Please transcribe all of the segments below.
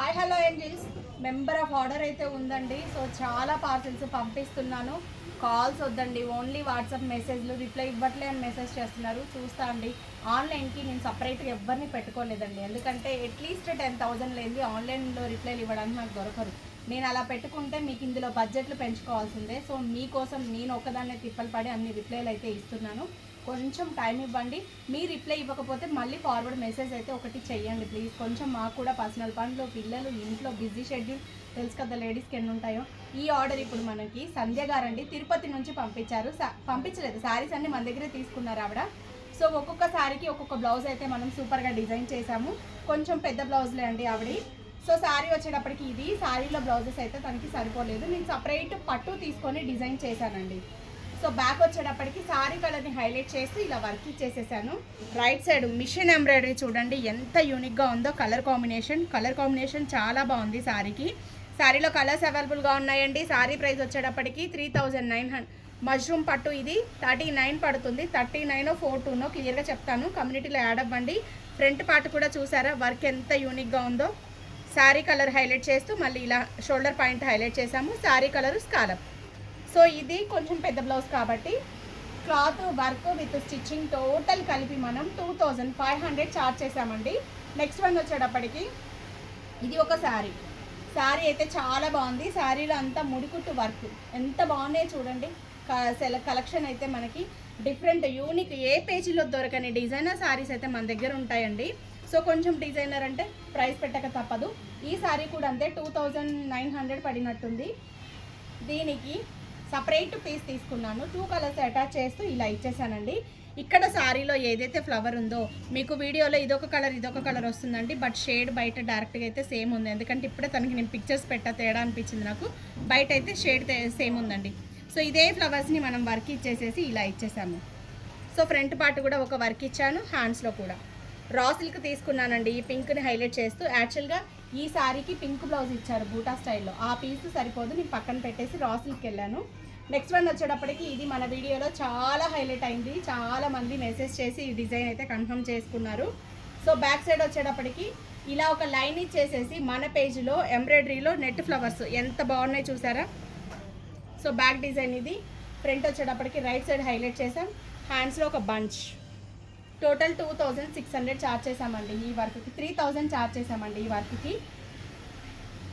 Hi hello angels. Member of order అయితే ఉందండి. So చాలా పార్సిల్స్ పంపిస్తున్నాను. కాల్స్ వద్దండి. ఓన్లీ వాట్సాప్ మెసేజ్లు రిప్లై ఇవ్వట్లే అని మెసేజ్ చేస్తున్నారు. చూస్తా అండి. ఆన్లైన్కి నేను సపరేట్గా ఎవరిని పెట్టుకోలేదండి. ఎందుకంటే అట్లీస్ట్ టెన్ థౌజండ్ లేని ఆన్లైన్లో రిప్లైలు ఇవ్వడానికి నాకు దొరకరు. నేను అలా పెట్టుకుంటే మీకు ఇందులో బడ్జెట్లు పెంచుకోవాల్సిందే. సో మీకోసం నేను ఒకదాన్నే తిప్పలు పడి అన్ని రిప్లైలు అయితే ఇస్తున్నాను. కొంచెం టైం ఇవ్వండి. మీ రిప్లై ఇవ్వకపోతే మళ్ళీ ఫార్వర్డ్ మెసేజ్ అయితే ఒకటి చెయ్యండి ప్లీజ్ కొంచెం మాకు కూడా పర్సనల్ పనులు పిల్లలు ఇంట్లో బిజీ షెడ్యూల్ తెలుసు కదా లేడీస్కి ఎన్ని ఉంటాయో ఈ ఆర్డర్ ఇప్పుడు మనకి సంధ్య గారండి తిరుపతి నుంచి పంపించారు. పంపించలేదు. శారీస్ అన్ని మన దగ్గరే తీసుకున్నారు ఆవిడ. సో ఒక్కొక్క శారీకి ఒక్కొక్క బ్లౌజ్ అయితే మనం సూపర్గా డిజైన్ చేసాము కొంచెం పెద్ద బ్లౌజ్లే అండి ఆవిడ సో శారీ వచ్చేటప్పటికి ఇది శారీలో బ్లౌజెస్ అయితే తనకి సరిపోలేదు. నేను సపరేట్ పట్టు తీసుకొని డిజైన్ చేశానండి. సో బ్యాక్ వచ్చేటప్పటికి సారీ కలర్ని హైలైట్ చేస్తూ ఇలా work ఇచ్చేసేసాను right side machine embroidery చూడండి ఎంత యూనిక్గా ఉందో కలర్ కాంబినేషన్ కలర్ కాంబినేషన్ చాలా బాగుంది సారీకి సారీలో కలర్స్ అవైలబుల్గా ఉన్నాయండి. సారీ ప్రైస్ వచ్చేటప్పటికి three thousand nine hundred mushroom పట్టు ఇది థర్టీ నైన్ పడుతుంది థర్టీ నైన్ ఫోర్ టూనో క్లియర్గా చెప్తాను. కమ్యూనిటీలో యాడ్ అవ్వండి. ఫ్రంట్ పార్ట్ కూడా చూసారా? వర్క్ ఎంత యూనిక్గా ఉందో. శారీ కలర్ హైలైట్ చేస్తూ మళ్ళీ ఇలా షోల్డర్ పాయింట్ హైలైట్ చేసాము. శారీ కలర్ స్కాలప్ సో ఇది కొంచెం పెద్ద బ్లౌజ్ కాబట్టి cloth work with stitching total కలిపి మనం two thousand five hundred charge చేసామండి నెక్స్ట్ వన్ వచ్చేటప్పటికి ఇది ఒక శారీ. శారీ అయితే చాలా బాగుంది. శారీలో అంతా ముడికుట్టు వర్క్. ఎంత బాగున్నాయి చూడండి. కలెక్షన్ అయితే మనకి డిఫరెంట్ యూనిక్. ఏ పేజీలో దొరకని డిజైనర్ శారీస్ అయితే మన దగ్గర ఉంటాయండి. సో కొంచెం డిజైనర్ అంటే ప్రైస్ పెట్టక తప్పదు. ఈ శారీ కూడా అంతే టూ థౌజండ్ నైన్ హండ్రెడ్ పడినట్టుంది. దీనికి సపరేట్ పీస్ తీసుకున్నాను. టూ కలర్స్ అటాచ్ చేస్తూ ఇలా ఇచ్చేసానండి. ఇక్కడ శారీలో ఏదైతే ఫ్లవర్ ఉందో మీకు వీడియోలో ఇదొక కలర్ ఇదొక కలర్ వస్తుందండి. బట్ షేడ్ బయట డైరెక్ట్గా అయితే సేమ్ ఉంది. ఎందుకంటే ఇప్పుడే తనకి నేను పిక్చర్స్ పెట్ట తేడా అనిపించింది నాకు. బయట అయితే షేడ్ సేమ్ ఉందండి. సో ఇదే ఫ్లవర్స్ని మనం వర్క్ ఇచ్చేసేసి ఇలా ఇచ్చేసాము. సో ఫ్రంట్ పార్ట్ కూడా ఒక వర్క్ ఇచ్చాను హ్యాండ్స్లో కూడా. రా సిల్క్ తీసుకున్నానండి. ఈ పింక్ని హైలైట్ చేస్తూ యాక్చువల్గా ఈ శారీకి పింక్ బ్లౌజ్ ఇచ్చారు బూటా స్టైల్లో ఆ పీస్ సరిపోదు నేను పక్కన పెట్టేసి రా సిల్క్ వెళ్ళాను. నెక్స్ట్ వన్ వచ్చేటప్పటికి ఇది మన వీడియోలో చాలా హైలైట్ అయింది. చాలా మంది మెసేజ్ చేసి ఈ డిజైన్ అయితే కన్ఫర్మ్ చేసుకున్నారు. సో బ్యాక్ సైడ్ వచ్చేటప్పటికి ఇలా ఒక లైన్ ఇచ్చేసేసి మన పేజీలో ఎంబ్రాయిడరీలో నెట్ ఫ్లవర్స్ ఎంత బాగున్నాయి చూసారా? సో బ్యాక్ డిజైన్ ఇది. ఫ్రంట్ వచ్చేటప్పటికి రైట్ సైడ్ హైలైట్ చేసాం హ్యాండ్స్లో ఒక bunch total two thousand six hundred charge చేసామండి ఈ వర్క్కి. త్రీ థౌజండ్ ఛార్జ్ చేసామండి ఈ వర్క్కి.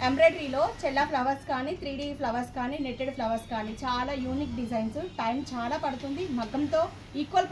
ఎంబ్రాయిడరీలో చెల్లా ఫ్లవర్స్ కానీ త్రీ డీ ఫ్లవర్స్ కానీ నెట్టెడ్ ఫ్లవర్స్ కానీ చాలా యూనిక్ డిజైన్స్. టైం చాలా పడుతుంది. మగ్గంతో ఈక్వల్